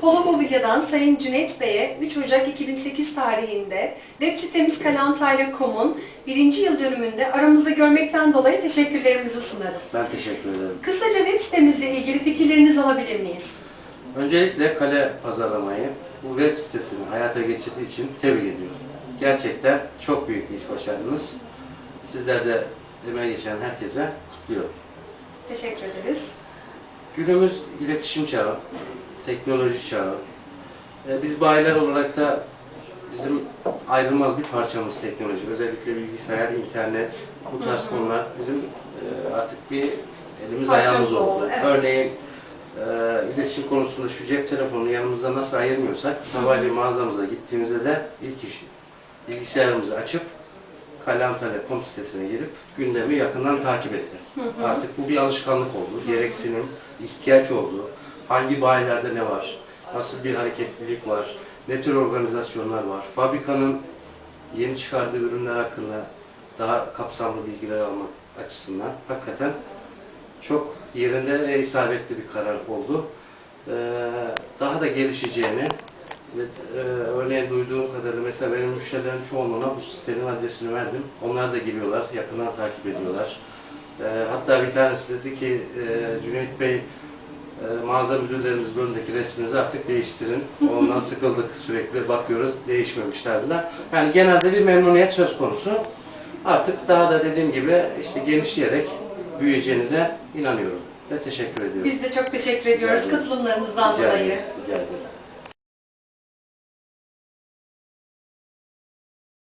Polo Mobilya'dan Sayın Cüneyt Bey'e 3 Ocak 2008 tarihinde web sitemiz kalantayla.com'un birinci yıl dönümünde aramızda görmekten dolayı teşekkürlerimizi sunarız. Ben teşekkür ederim. Kısaca web sitemizle ilgili fikirlerinizi alabilir miyiz? Öncelikle kale pazarlamayı bu web sitesini hayata geçirdiği için tebrik ediyorum. Gerçekten çok büyük bir iş başardınız. Sizler de emeği geçen herkese kutluyorum. Teşekkür ederiz. Günümüz iletişim çağı, teknoloji çağı. Ee, Biz bayiler olarak da bizim ayrılmaz bir parçamız teknoloji. Özellikle bilgisayar, internet, bu tarz konular bizim e, artık bir elimiz Parçamız ayağımız oldu. oldu, evet. Örneğin e, iletişim konusunda şu cep telefonunu yanımızda nasıl ayırmıyorsak sabahleyin mağazamıza gittiğimizde de ilk iş bilgisayarımızı açıp kalantale.com sitesine girip gündemi yakından takip ettik. Artık bu bir alışkanlık oldu. Gereksinim, ihtiyaç oldu. Hangi bayilerde ne var? Nasıl bir hareketlilik var? Ne tür organizasyonlar var? Fabrikanın yeni çıkardığı ürünler hakkında daha kapsamlı bilgiler almak açısından hakikaten çok yerinde ve isabetli bir karar oldu. Ee, daha da gelişeceğini ve e, örneğin duyduğum kadarıyla mesela benim müşterilerin çoğunluğuna bu sitenin adresini verdim. Onlar da giriyorlar, yakından takip ediyorlar. Ee, hatta bir tanesi dedi ki e, Cüneyt Bey e, mağaza müdürlerimiz bölümündeki resminizi artık değiştirin. Ondan sıkıldık sürekli bakıyoruz değişmemiş tarzında. Yani genelde bir memnuniyet söz konusu. Artık daha da dediğim gibi işte genişleyerek büyüyeceğinize inanıyorum ve teşekkür ediyorum. Biz de çok teşekkür ediyoruz katılımlarınızdan dolayı. rica ederim.